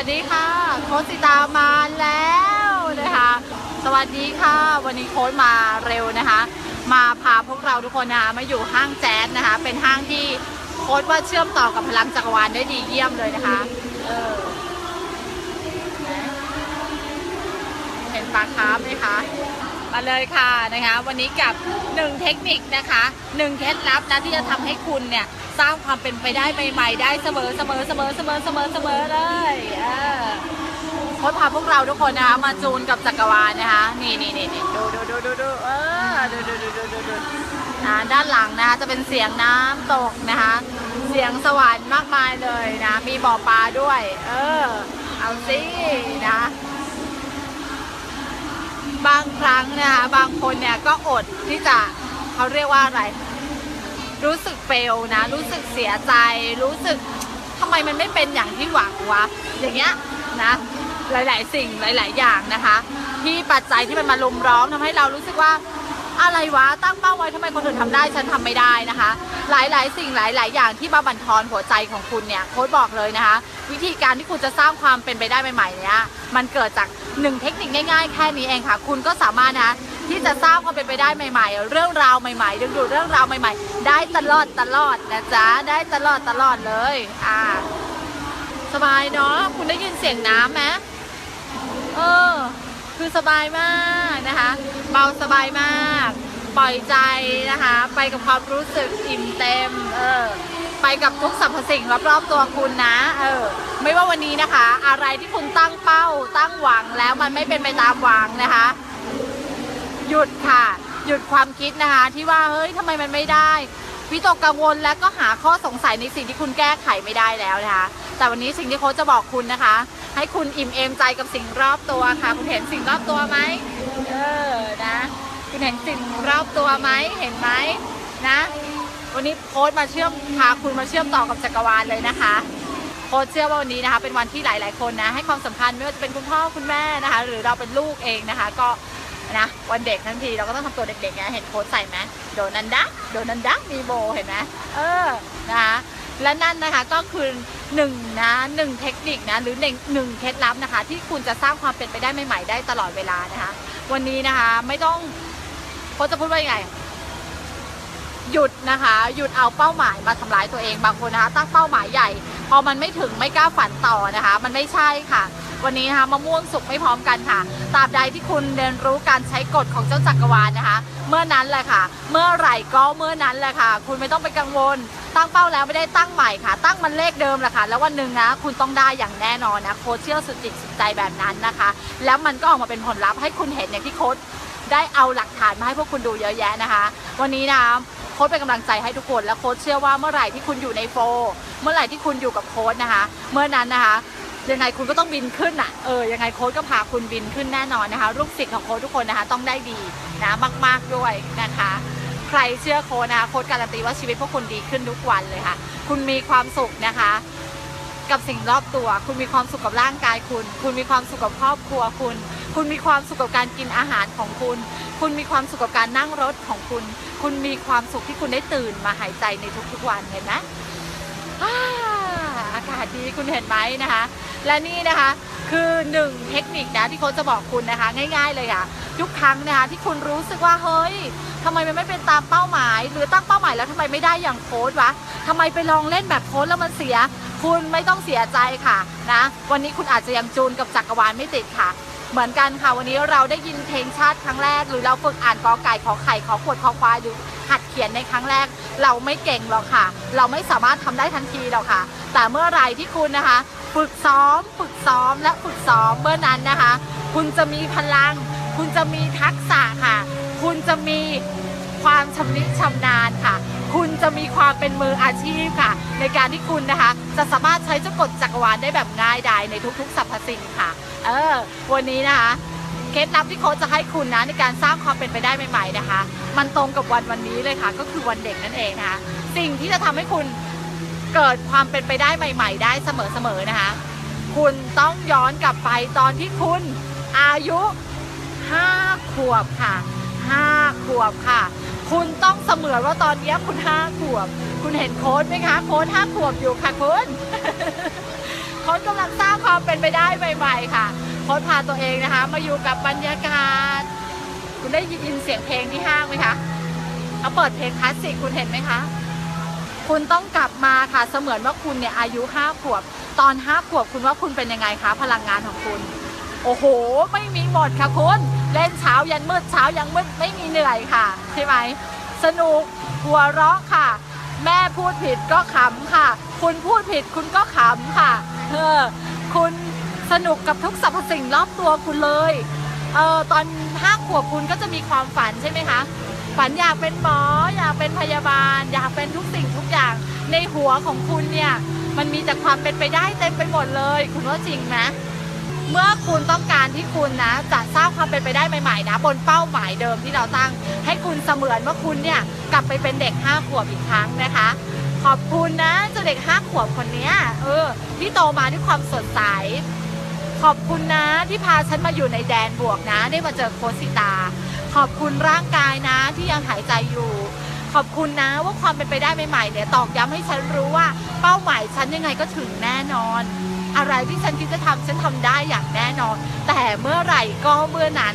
วัสดีค่ะ โค้ชสิตามาแล้วนะคะ สวัสดีค่ะ วันนี้โค้ชมาเร็วนะคะ มาพาพวกเราทุกคนนะคะมาอยู่ห้างแจ๊สนะคะ เป็นห้างที่โค้ชว่าเชื่อมต่อกับพลังจักรวาลได้ดีเยี่ยมเลยนะคะ เออเห็นปลาคาร์ฟไหมคะ มาเลยค่ะนะคะ วันนี้กับหนึ่งเทคนิคนะคะหนึ่งเคล็ดลับนะที่จะทำให้คุณเนี่ยสร้างความเป็นไปได้ใหม่ๆได้เสมอเสมอเสมอเสมอเสมอเสมอเลยเออโค้ชพาพวกเราทุกคนนะคะมาจูนกับจักรวาลนะคะ นี่นี่นี่นี่ดูดูดูดูดูเออดูดูดูดูดูดูนะด้านหลังนะคะจะเป็นเสียงน้ำตกนะคะ เสียงสวรรค์มากมายเลยนะ มีบ่อปลาด้วย เออ เอาสินะ บางครั้งนะคะบางคนเนี่ยก็อดที่จะเขาเรียกว่าอะไร รู้สึกเฟลนะ รู้สึกเสียใจ รู้สึกทำไมมันไม่เป็นอย่างที่หวังวะ อย่างเงี้ยนะหลาย ๆ สิ่งหลาย ๆ อย่างนะคะ ที่ปัจจัยที่มันมาลุมร้อมทำให้เรารู้สึกว่า อะไรวะตั้งเป้าไว้ทำไมคนอื่นทำได้ฉันทำไม่ได้นะคะ หลายๆ สิ่งหลาย ๆ อย่างที่มาบั่นทอนหัวใจของคุณเนี่ยโค้ชบอกเลยนะคะ วิธีการที่คุณจะสร้างความเป็นไปได้ใหม่ๆเนี่ยมันเกิดจากหนึ่งเทคนิคง่ายๆ แค่นี้เองค่ะ คุณก็สามารถนะคะที่จะสร้างความเป็นไปได้ใหม่ ๆ เรื่องราวใหม่ๆดึงดูดเรื่องราวใหม่ ๆ ได้ตลอดตลอดนะจ๊ะได้ตลอดตลอดเลยอ่าสบายเนาะคุณได้ยินเสียงน้ำไหมเออ คือสบายมากนะคะ เบาสบายมาก ปล่อยใจนะคะ ไปกับความรู้สึกอิ่มเต็ม เออ ไปกับทุกสรรพสิ่งรอบๆตัวคุณนะ เออ ไม่ว่าวันนี้นะคะ อะไรที่คุณตั้งเป้า ตั้งหวังแล้วมันไม่เป็นไปตามหวังนะคะ หยุดค่ะ หยุดความคิดนะคะ ที่ว่าเฮ้ยทำไมมันไม่ได้วิตกกังวลและก็หาข้อสงสัยในสิ่งที่คุณแก้ไขไม่ได้แล้วนะคะ แต่วันนี้สิ่งที่โค้ชจะบอกคุณนะคะ ให้คุณอิ่มเอมใจกับสิ่งรอบตัวค่ะ คุณเห็นสิ่งรอบตัวไหมเออนะ คุณเห็นสิ่งรอบตัวไหมเห็นไหมนะ วันนี้โค้ชมาเชื่อมพาคุณมาเชื่อมต่อกับจักรวาลเลยนะคะโค้ชเชื่อว่าวันนี้นะคะเป็นวันที่หลาย ๆ คนนะให้ความสำคัญไม่ว่าจะเป็นคุณพ่อคุณแม่นะคะ หรือเราเป็นลูกเองนะคะ ก็นะวันเด็กทั้งทีเราก็ต้องทำตัวเด็กๆไงเห็นโค้ชใส่ไหมโดนันดักโดนันดักมีโบเห็นไหมเออนะคะและนั่นนะคะก็คือ หนึ่งนะหนึ่งเทคนิคนะหรือหนึ่งหนึ่งเคล็ดลับนะคะ ที่คุณจะสร้างความเป็นไปได้ใหม่ๆได้ตลอดเวลานะคะ วันนี้นะคะไม่ต้องโค้ชจะพูดว่ายังไงหยุดนะคะ หยุดเอาเป้าหมายมาทำร้ายตัวเองบางคนนะคะตั้งเป้าหมายใหญ่ พอมันไม่ถึงไม่กล้าฝันต่อนะคะ มันไม่ใช่ค่ะ วันนี้นะคะมะม่วงสุกไม่พร้อมกันค่ะตราบใดที่คุณเรียนรู้การใช้กฎของเจ้าจักรวาลนะคะ เมื่อนั้นแหละค่ะ เมื่อไหร่ก็เมื่อนั้นแหละค่ะ คุณไม่ต้องไปกังวล ตั้งเป้าแล้วไม่ได้ตั้งใหม่ค่ะ ตั้งมันเลขเดิมแหละค่ะ แล้ววันหนึ่งนะคุณต้องได้อย่างแน่นอนนะโค้ชเชื่อสุดจิตสุดใจแบบนั้นนะคะ แล้วมันก็ออกมาเป็นผลลัพธ์ให้คุณเห็นอย่างที่โค้ชได้เอาหลักฐานมาให้พวกคุณดูเยอะแยะนะคะ วันนี้นะโค้ชเป็นกำลังใจให้ทุกคนและโค้ชเชื่อว่าเมื่อไหร่ที่คุณอยู่ในโฟ เมื่อไหร่ที่คุณอยู่กับโค้ชนะคะ เมื่อนั้นนะคะยังไงคุณก็ต้องบินขึ้นอะ เออ ยังไงโค้ชก็พาคุณบินขึ้นแน่นอนนะคะ ลูกศิษย์ของโค้ชทุกคนนะคะ ต้องได้ดีนะมาก ๆ ด้วยนะคะ ใครเชื่อโค้ดนะคะโค้ดการันตีว่าชีวิตพวกคุณดีขึ้นทุกวันเลยค่ะ คุณมีความสุขนะคะ กับสิ่งรอบตัว คุณมีความสุขกับร่างกายคุณ คุณมีความสุขกับครอบครัวคุณ คุณมีความสุขกับการกินอาหารของคุณ คุณมีความสุขกับการนั่งรถของคุณ คุณมีความสุขที่คุณได้ตื่นมาหายใจในทุกๆวันเห็นไหมาอากาศดีคุณเห็นไหมนะคะ และนี่นะคะคือหนึ่งเทคนิคนะที่โค้ชจะบอกคุณนะคะ ง่ายๆเลยค่ะทุกครั้งนะคะที่คุณรู้สึกว่าเฮ้ยทำไมมันไม่เป็นตามเป้าหมาย หรือตั้งเป้าหมายแล้วทำไมไม่ได้อย่างโค้ดวะทำไมไปลองเล่นแบบโค้ดแล้วมันเสีย คุณไม่ต้องเสียใจค่ะนะวันนี้คุณอาจจะยังจูนกับจักรวาลไม่ติดค่ะ เหมือนกันค่ะวันนี้เราได้ยินเพลงชาติครั้งแรก หรือเราฝึกอ่านกอไก่ขอไข่ขอขวดขอควายหรือหัดเขียนในครั้งแรก เราไม่เก่งหรอกค่ะ เราไม่สามารถทำได้ทันทีหรอกค่ะ แต่เมื่อไรที่คุณนะคะ ฝึกซ้อม ฝึกซ้อมและฝึกซ้อมเมื่อนั้นนะคะ คุณจะมีพลัง คุณจะมีทักษะค่ะ คุณจะมีความชำนิชำนาญค่ะ คุณจะมีความเป็นมืออาชีพค่ะ ในการที่คุณนะคะ จะสามารถใช้เจ้ากฎจักรวาลได้แบบง่ายดายในทุกๆสรรพสิ่งค่ะ เออ วันนี้นะคะ เคล็ดลับที่โค้ชจะให้คุณนะในการสร้างความเป็นไปได้ใหม่ๆนะคะ มันตรงกับวันวันนี้เลยค่ะ ก็คือวันเด็กนั่นเองนะคะ สิ่งที่จะทำให้คุณเกิดความเป็นไปได้ใหม่ ๆ ได้เสมอๆนะคะ คุณต้องย้อนกลับไปตอนที่คุณอายุห้าขวบค่ะห้าขวบค่ะ คุณต้องเสมือนว่าตอนนี้คุณห้าขวบ คุณเห็นโค้ดไหมคะ โค้ดห้าขวบอยู่ค่ะคุณ คค้ดกำลังสร้างความเป็นไปได้ใหม่ๆค่ะโค้ดพาตัวเองนะคะ มาอยู่กับบรรยากาศ คุณได้ยินเสียงเพลงที่ห้างไหมคะเอาเปิดเพลงคลาสสิกคุณเห็นไหมคะ คุณต้องกลับมาค่ะเสมือนว่าคุณเนี่ยอายุห้าขวบ ตอนห้าขวบคุณว่าคุณเป็นยังไงคะพลังงานของคุณ โอ้โห ไม่มีหมดค่ะคุณ เล่นเช้ายันมืดเช้ายังมืดไม่มีเหนื่อยค่ะ ใช่ไหมสนุกหัวเราะค่ะ แม่พูดผิดก็ขำค่ะ คุณพูดผิดคุณก็ขำค่ะ เออคุณสนุกกับทุกสรรพสิ่งรอบตัวคุณเลยเออตอนห้าขวบคุณก็จะมีความฝันใช่ไหมคะ ฝันอยากเป็นหมอ อยากเป็นพยาบาล อยากเป็นทุกสิ่งทุกอย่างในหัวของคุณเนี่ยมันมีแต่ความเป็นไปได้เต็มไปหมดเลย คุณว่าจริงไหมเมื่อคุณต้องการที่คุณนะจะสร้างความเป็นไปได้ใหม่ๆนะ บนเป้าหมายเดิมที่เราตั้ง ให้คุณเสมือนว่าคุณเนี่ยกลับไปเป็นเด็กห้าขวบอีกครั้งนะคะ ขอบคุณนะเจ้าเด็กห้าขวบคนเนี้ยเออ ที่โตมาด้วยความสดใส ขอบคุณนะที่พาฉันมาอยู่ในแดนบวกนะ ได้มาเจอโคสิตา ขอบคุณร่างกายนะ ที่ยังหายใจอยู่ ขอบคุณนะว่าความเป็นไปได้ใหม่ๆเนี่ยตอกย้ำให้ฉันรู้ว่า เป้าหมายฉันยังไงก็ถึงแน่นอน อะไรที่ฉันคิดจะทำฉันทำได้อย่างแน่นอน แต่เมื่อไหร่ก็เมื่อนั้น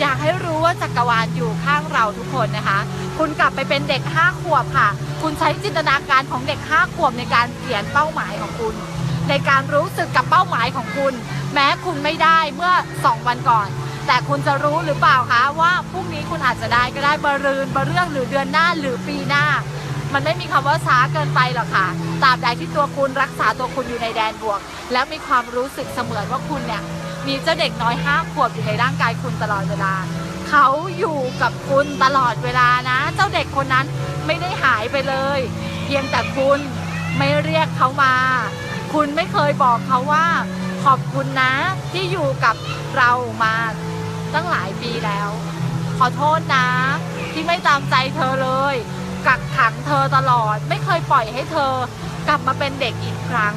อยากให้รู้ว่าจักรวาลอยู่ข้างเราทุกคนนะคะ คุณกลับไปเป็นเด็กห้าขวบค่ะ คุณใช้จินตนาการของเด็กห้าขวบในการเขียนเป้าหมายของคุณ ในการรู้สึกกับเป้าหมายของคุณ แม้คุณไม่ได้เมื่อ 2 วันก่อน แต่คุณจะรู้หรือเปล่าคะว่าพรุ่งนี้คุณอาจจะได้ก็ได้บรืนบรเรื่องหรือเดือนหน้าหรือปีหน้า มันไม่มีคำว่าช้าเกินไปหรอกค่ะตราบใดที่ตัวคุณรักษาตัวคุณอยู่ในแดนบวก และมีความรู้สึกเสมือนว่าคุณเนี่ย มีเจ้าเด็กน้อยห้าขวบอยู่ในร่างกายคุณตลอดเวลา เขาอยู่กับคุณตลอดเวลานะ เจ้าเด็กคนนั้นไม่ได้หายไปเลย เพียงแต่คุณไม่เรียกเขามา คุณไม่เคยบอกเขาว่า ขอบคุณนะที่อยู่กับเรามาตั้งหลายปีแล้ว ขอโทษนะ ที่ไม่ตามใจเธอเลย กักขังเธอตลอด ไม่เคยปล่อยให้เธอกลับมาเป็นเด็กอีกครั้ง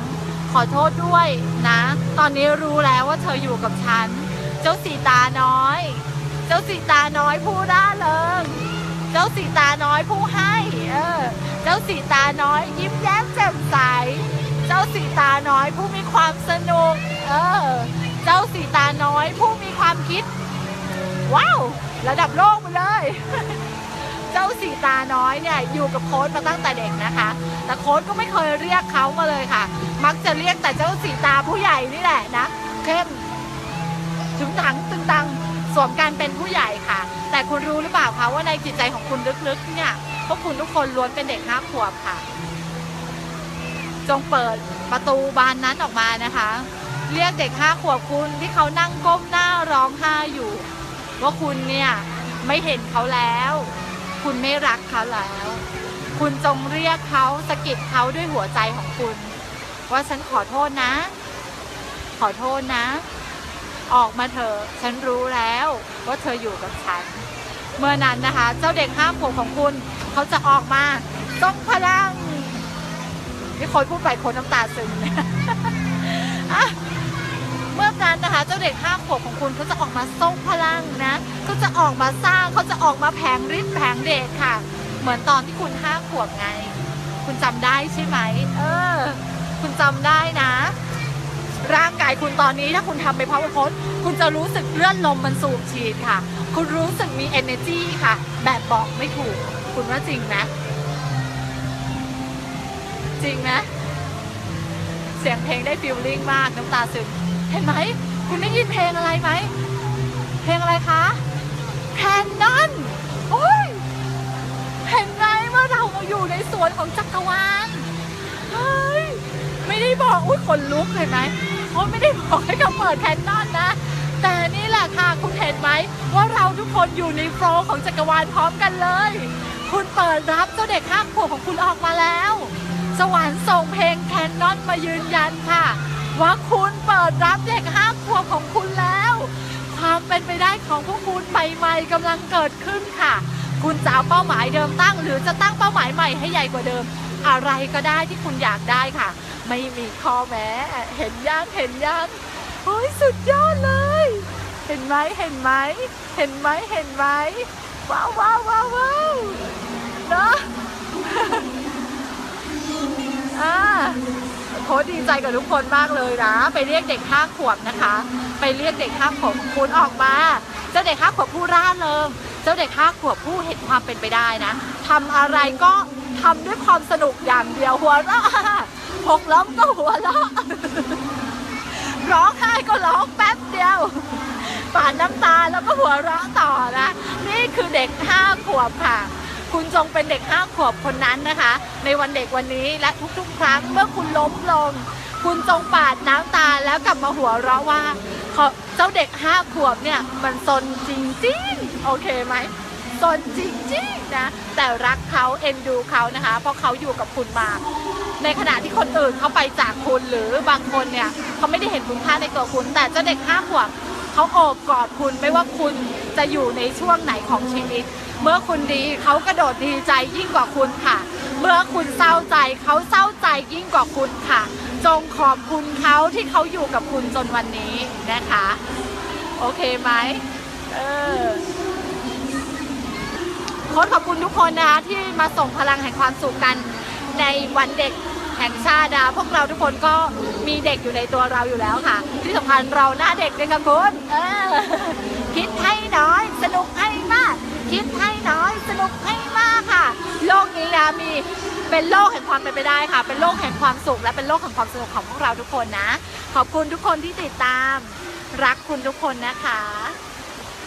ขอโทษด้วยนะ ตอนนี้รู้แล้วว่าเธออยู่กับฉัน เจ้าสีตาน้อย เจ้าสีตาน้อยผู้ร่าเริง เจ้าสีตาน้อยผู้ให้ เออ เจ้าสีตาน้อยยิ้มแย้มแจ่มใส เจ้าสีตาน้อยผู้มีความสนุก เออ เจ้าสีตาน้อยผู้มีความคิด ว้าว ระดับโลกไปเลย สีตาน้อยเนี่ยอยู่กับโค้ดมาตั้งแต่เด็กนะคะ แต่โค้ดก็ไม่เคยเรียกเขามาเลยค่ะ มักจะเรียกแต่เจ้าสีตาผู้ใหญ่นี่แหละนะเข้มถึงถังตึงตังสวมการเป็นผู้ใหญ่ค่ะ แต่คุณรู้หรือเปล่าคะว่าในจิตใจของคุณลึกๆเนี่ยพวกคุณทุกคนล้วนเป็นเด็กห้าขวบค่ะ จงเปิดประตูบานนั้นออกมานะคะ เรียกเด็กห้าขวบคุณที่เขานั่งก้มหน้าร้องไห้อยู่ ว่าคุณเนี่ยไม่เห็นเขาแล้ว คุณไม่รักเขาแล้ว คุณจงเรียกเขาสะกิดเขาด้วยหัวใจของคุณ ว่าฉันขอโทษนะ ขอโทษนะ ออกมาเถอะฉันรู้แล้วว่าเธออยู่กับฉัน เมื่อนั้นนะคะ เจ้าเด็กห้าขวบของคุณเขาจะออกมาต้องพลังนี่คนพูดไปคนน้ำตาซึมอะ นั้นนะคะเจ้าเด็กห้าขวบของคุณเขาจะออกมาทรงพลังนะเขาจะออกมาสร้างเขาจะออกมาแผงฤทธิ์แผงเดชค่ะ เหมือนตอนที่คุณห้าขวบไง คุณจำได้ใช่ไหมเออ คุณจำได้นะ ร่างกายคุณตอนนี้ถ้าคุณทำไปพาวเวอร์โค้ดคุณจะรู้สึกเลื่อนลมมันสูบฉีดค่ะ คุณรู้สึกมี energy ค่ะ แบบบอกไม่ถูก คุณว่าจริงไหมจริงไหมเสียงเพลงได้ฟิลลิ่งมากน้ำตาซึม เห็นไหม คุณได้ยินเพลงอะไรไหม เพลงอะไรคะแคนนอนโอ้ยเห็นไหมว่าเรามาอยู่ในสวนของจักรวาลเฮ้ยไม่ได้บอกอุ้ยขนลุกเห็นไหมเขาไม่ได้บอกให้เขาเปิดแคนนอนนะ แต่นี่แหละค่ะคุณเห็นไหมว่าเราทุกคนอยู่ในโฟล์ของจักรวาลพร้อมกันเลย คุณเปิดรับเจ้าเด็กห้าขวบของคุณออกมาแล้ว สวรรค์ส่งเพลงแคนนอนมายืนยันค่ะ ว่าคุณเปิดรับเด็กห้าขวบของคุณแล้ว ความเป็นไปได้ของพวกคุณใหม่ๆกำลังเกิดขึ้นค่ะ คุณจะเอาเป้าหมายเดิมตั้ง หรือจะตั้งเป้าหมายใหม่ให้ใหญ่กว่าเดิม อะไรก็ได้ที่คุณอยากได้ค่ะ ไม่มีข้อแม้เห็นยังเห็นยังโอ้ยสุดยอดเลย เห็นไหมเห็นไหมเห็นไหมเห็นไหมว้าวว้าวว้าวว้าวเนาะอ่า ค้ดดีใจกับทุกคนมากเลยนะ ไปเรียกเด็กห้าขวบนะคะ ไปเรียกเด็กห้าขวบคุณออกมา เจ้าเด็กห้าขวบผู้ร่าเริงเจ้าเด็กห้าขวบผู้เห็นความเป็นไปได้นะทำอะไรก็ทำด้วยความสนุกอย่างเดียวหัวเราะหกล้มก็หัวเราะร้องไห้ก็ร้องแป๊บเดียวปาดน้ำตาแล้วก็หัวเราะต่อนะ นี่คือเด็กห้าขวบค่ะ คุณจงเป็นเด็กห้าขวบคนนั้นนะคะ ในวันเด็กวันนี้และทุกๆ ครั้งเมื่อคุณล้มลง คุณจงปาดน้ำตาแล้วกลับมาหัวเราะว่าเขาเจ้าเด็กห้าขวบเนี่ยมันซนจริงๆ โอเคไหมซนจริงๆนะแต่รักเขาเอ็นดูเขานะคะ เพราะเขาอยู่กับคุณมาในขณะที่คนอื่นเขาไปจากคุณหรือบางคนเนี่ยเขาไม่ได้เห็นคุณค่าในตัวคุณ แต่เจ้าเด็กห้าขวบ เขาโอบกอดคุณไม่ว่าคุณจะอยู่ในช่วงไหนของชีวิต เมื่อคุณดีเขากระโดดดีใจยิ่งกว่าคุณค่ะ เมื่อคุณเศร้าใจเขาเศร้าใจยิ่งกว่าคุณค่ะ จงขอบคุณเขาที่เขาอยู่กับคุณจนวันนี้นะคะ โอเคไหมเออโค้ดขอบคุณทุกคนนะคะที่มาส่งพลังแห่งความสุขกันในวันเด็ก แห่งชาติพวกเราทุกคนก็มีเด็กอยู่ในตัวเราอยู่แล้วค่ะ ที่สำคัญเราหน้าเด็กด้วยค่ะคุณเออคิดให้น้อย สนุกให้มาก คิดให้น้อย สนุกให้มากค่ะ โลกนี้นะมีเป็นโลกแห่งความเป็นไปได้ค่ะ เป็นโลกแห่งความสุข และเป็นโลกแห่งความสนุกของพวกเราทุกคนนะ ขอบคุณทุกคนที่ติดตาม รักคุณทุกคนนะคะ